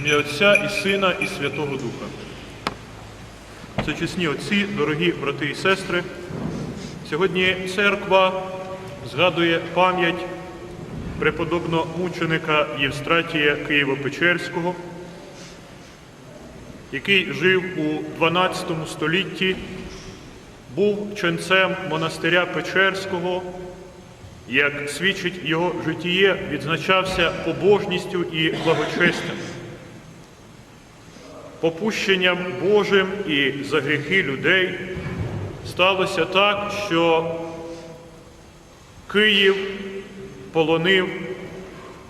ім'я Отця і Сина, і Святого Духа. Це чесні отці, дорогі брати і сестри. Сьогодні церква згадує пам'ять преподобного мученика Євстратія Києво-Печерського, який жив у 12 столітті, був ченцем монастиря Печерського, як свідчить його житіє, відзначався побожністю і благочестям, попущенням Божим і за гріхи людей сталося так, що Київ полонив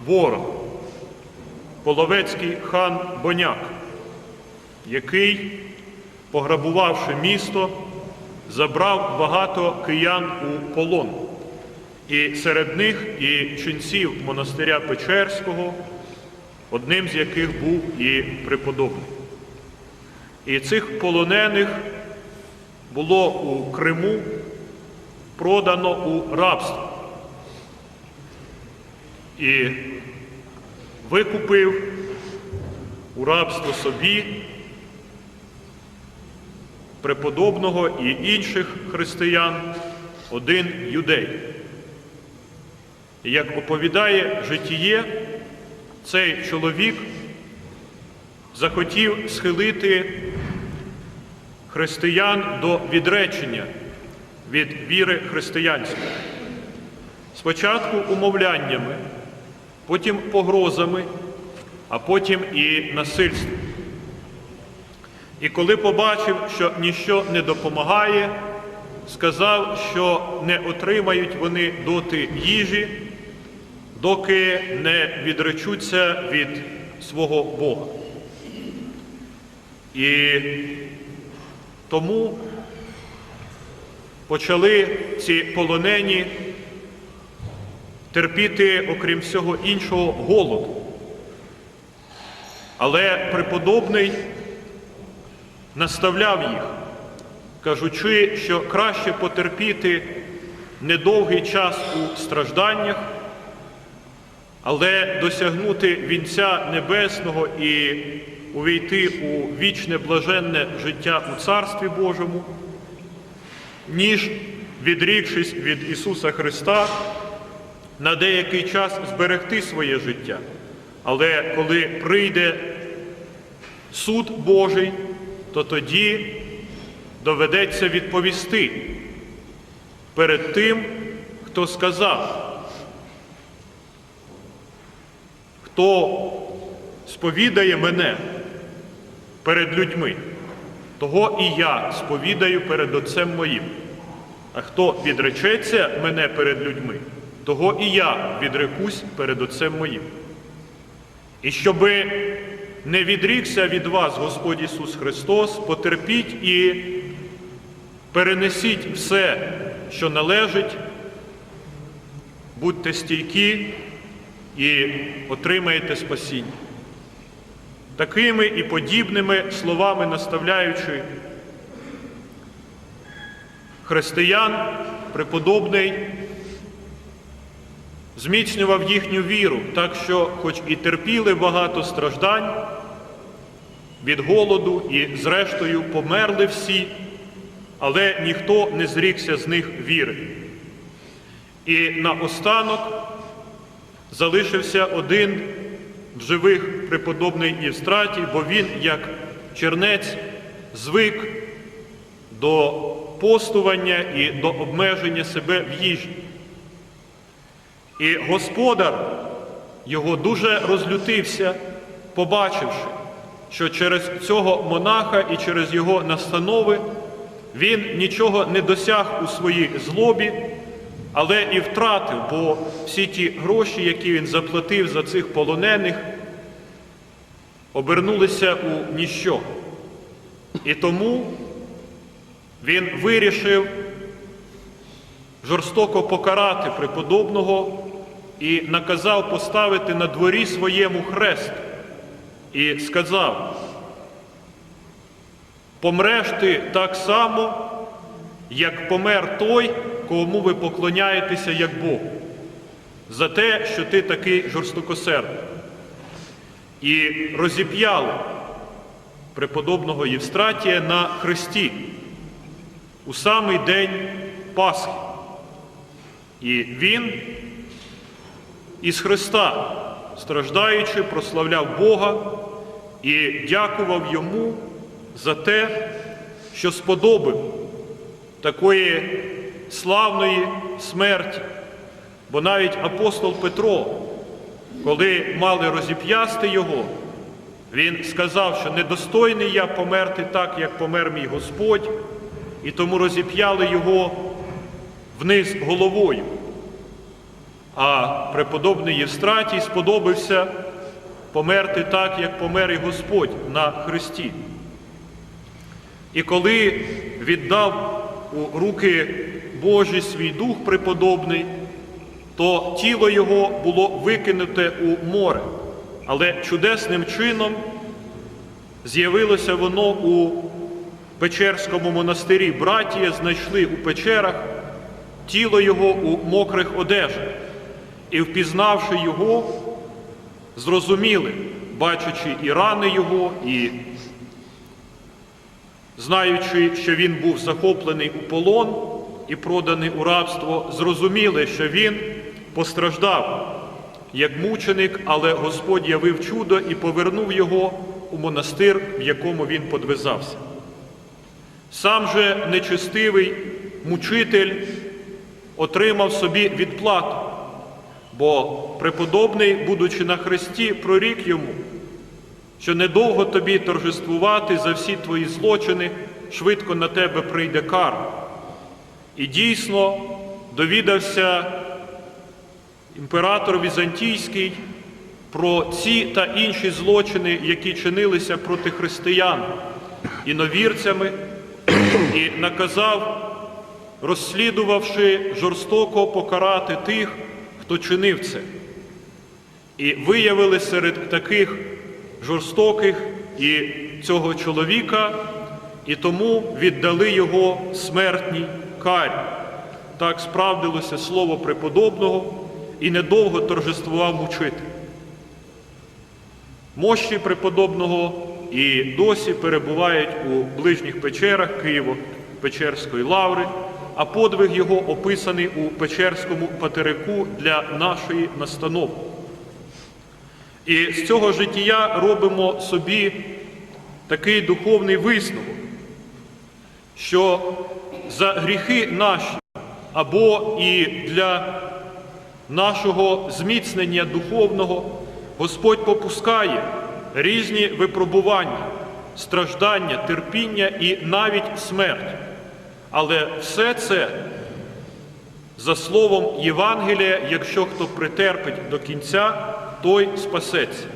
ворог, половецький хан Боняк, який, пограбувавши місто, забрав багато киян у полон. І серед них і ченців монастиря Печерського, одним з яких був і преподобний. І цих полонених було у Криму продано у рабство. І викупив у рабство собі преподобного і інших християн один юдей. Як оповідає житіє, цей чоловік захотів схилити християн до відречення від віри християнської. Спочатку умовляннями, потім погрозами, а потім і насильством. І коли побачив, що ніщо не допомагає, сказав, що не отримають вони доти їжі, доки не відречуться від свого Бога. І тому почали ці полонені терпіти, окрім всього іншого, голод. Але преподобний наставляв їх, кажучи, що краще потерпіти недовгий час у стражданнях, але досягнути вінця небесного і увійти у вічне блаженне життя у Царстві Божому, ніж, відрікшись від Ісуса Христа, на деякий час зберегти своє життя. Але коли прийде суд Божий, то тоді доведеться відповісти перед тим, хто сказав, хто сповідає мене перед людьми, того і я сповідаю перед Отцем моїм. А хто відречеться мене перед людьми, того і я відрекусь перед Отцем моїм. І щоби не відрікся від вас Господь Ісус Христос, потерпіть і перенесіть все, що належить, будьте стійкі і отримаєте спасіння. Такими і подібними словами наставляючи християн, преподобний зміцнював їхню віру, так що, хоч і терпіли багато страждань від голоду, і, зрештою, померли всі, але ніхто не зрікся з них віри. І наостанок залишився один живих преподобний Євстратій, бо він, як чернець, звик до постування і до обмеження себе в їжі. І господар його дуже розлютився, побачивши, що через цього монаха і через його настанови він нічого не досяг у своїй злобі, але і втратив, бо всі ті гроші, які він заплатив за цих полонених, обернулися у ніщо. І тому він вирішив жорстоко покарати преподобного і наказав поставити на дворі своєму хрест і сказав, помреш ти так само, як помер той, кому ви поклоняєтеся як Богу, за те, що ти такий жорстокосердний. і розіп'яли преподобного Євстратія на хресті у самий день Пасхи. І він із Христа, страждаючи, прославляв Бога і дякував йому за те, що сподобив такої славної смерті. Бо навіть апостол Петро, коли мали розіп'ясти його, він сказав, що недостойний я померти так, як помер мій Господь, і тому розіп'яли його вниз головою. А преподобний Євстратій сподобався померти так, як помер і Господь на хресті. І коли віддав у руки Божі свій дух преподобний, то тіло його було викинуте у море, але чудесним чином з'явилося воно у Печерському монастирі. Братія знайшли у печерах тіло його у мокрих одежах і, впізнавши його, зрозуміли, бачачи і рани його, і знаючи, що він був захоплений у полон і проданий у рабство, зрозуміли, що він постраждав як мученик, але Господь явив чудо і повернув його у монастир, в якому він подвизався. Сам же нечестивий мучитель отримав собі відплату, бо преподобний, будучи на хресті, прорік йому, що недовго тобі торжествувати за всі твої злочини, швидко на тебе прийде кара. І дійсно довідався імператор Візантійський про ці та інші злочини, які чинилися проти християн іновірцями, і наказав, розслідувавши жорстоко покарати тих, хто чинив це. І виявили серед таких жорстоких і цього чоловіка, і тому віддали його смертній карі. Так справдилося слово преподобного і недовго торжествував мучитель. Мощі преподобного і досі перебувають у ближніх печерах Києво-Печерської лаври, а подвиг його описаний у Печерському патерику для нашої настанови. І з цього життя робимо собі такий духовний висновок, що за гріхи наші або і для нашого зміцнення духовного Господь попускає різні випробування, страждання, терпіння і навіть смерть. Але все це за словом Євангелія, якщо хто притерпить до кінця, той спасеться.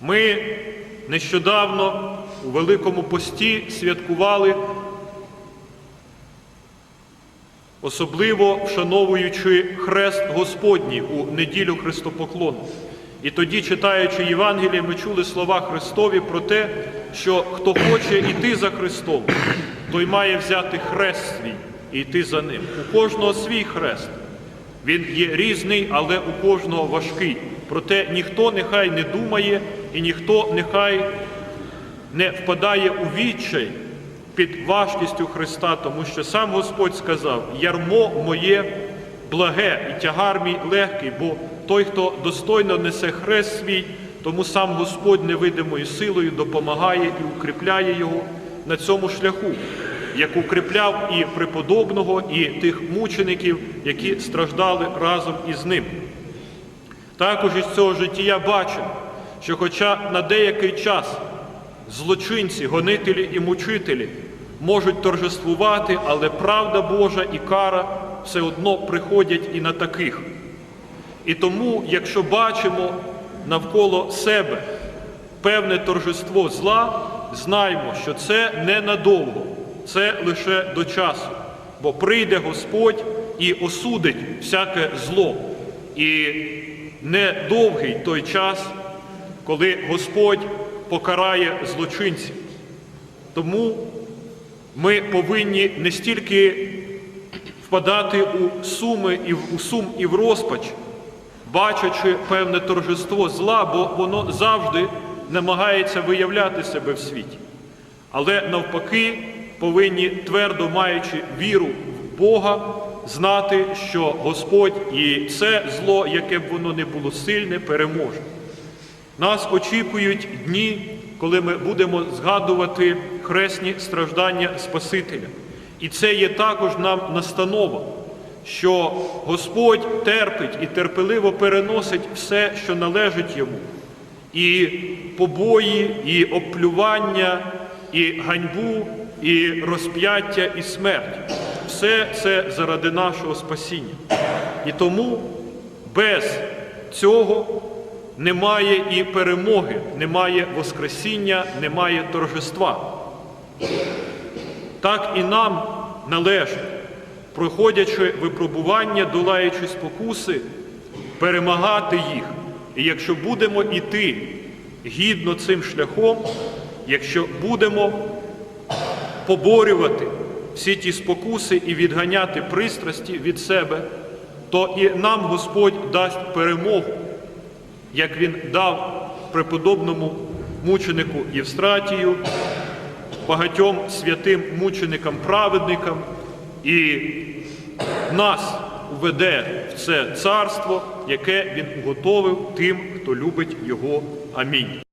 Ми нещодавно у Великому пості святкували, особливо вшановуючи хрест Господній у неділю Христопоклону. І тоді, читаючи Євангеліє, ми чули слова Христові про те, що хто хоче йти за Христом, той має взяти хрест свій і йти за ним. У кожного свій хрест. Він є різний, але у кожного важкий. Проте ніхто нехай не думає і ніхто нехай не впадає у відчай під важкістю Христа, тому що сам Господь сказав: ярмо моє благе і тягар мій легкий, бо той, хто достойно несе хрест свій, тому сам Господь невидимою силою допомагає і укріпляє його на цьому шляху, як укріпляв і преподобного, і тих мучеників, які страждали разом із ним. Також із цього життя бачимо, що, хоча на деякий час злочинці, гонителі і мучителі можуть торжествувати, але правда Божа і кара все одно приходять і на таких. І тому, якщо бачимо навколо себе певне торжество зла, знаймо, що це ненадовго, це лише до часу, бо прийде Господь і осудить всяке зло. І недовгий той час, коли Господь покарає злочинців. Тому ми повинні не стільки впадати у суми і в у сум і в розпач, бачачи певне торжество зла, бо воно завжди намагається виявляти себе в світі. Але навпаки, повинні, твердо маючи віру в Бога, знати, що Господь і це зло, яке б воно не було сильне, переможе. Нас очікують дні, коли ми будемо згадувати хресні страждання Спасителя. І це є також нам настанова, що Господь терпить і терпеливо переносить все, що належить йому. І побої, і обплювання, і ганьбу, і розп'яття, і смерть. Все це заради нашого спасіння. І тому без цього немає і перемоги, немає Воскресіння, немає торжества. Так і нам належить, проходячи випробування, долаючи спокуси, перемагати їх. І якщо будемо йти гідно цим шляхом, якщо будемо поборювати всі ті спокуси і відганяти пристрасті від себе, то і нам Господь дасть перемогу, як Він дав преподобному мученику Євстратію, багатьом святим мученикам-праведникам і нас введе в це царство, яке він уготовив тим, хто любить його. Амінь.